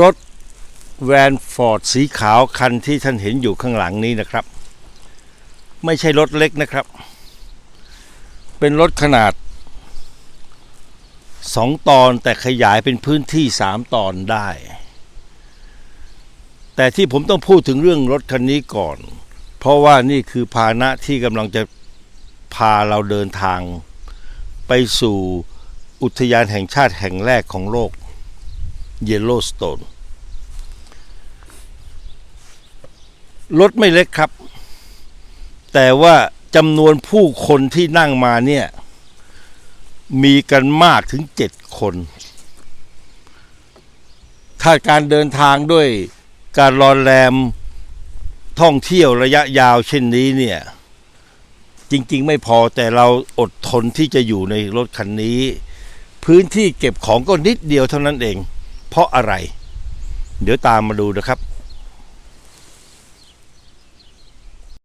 รถแวนฟอร์ดสีขาวคันที่ท่านเห็นอยู่ข้างหลังนี้นะครับ ไม่ใช่รถเล็กนะครับ เป็นรถขนาด 2 ตอนแต่ขยายเป็นพื้นที่ 3 ตอนได้ แต่ที่ผมต้องพูดถึงเรื่องรถคันนี้ก่อน เพราะว่านี่คือพาหนะที่กำลังจะพาเราเดินทาง ไปสู่อุทยานแห่งชาติแห่งแรกของโลก เยลโลสโตนรถไม่เล็กครับ แต่ว่าจำนวนผู้คนที่นั่งมาเนี่ย มีกันมากถึงเจ็ดคน ถ้าการเดินทางด้วยการรอนแรมท่องเที่ยวระยะยาวเช่นนี้เนี่ย จริง ๆ ไม่พอแต่เราอดทนที่จะอยู่ในรถคันนี้ พื้นที่เก็บของก็นิดเดียวเท่านั้นเอง เพราะอะไร เดี๋ยวตามมาดูนะครับ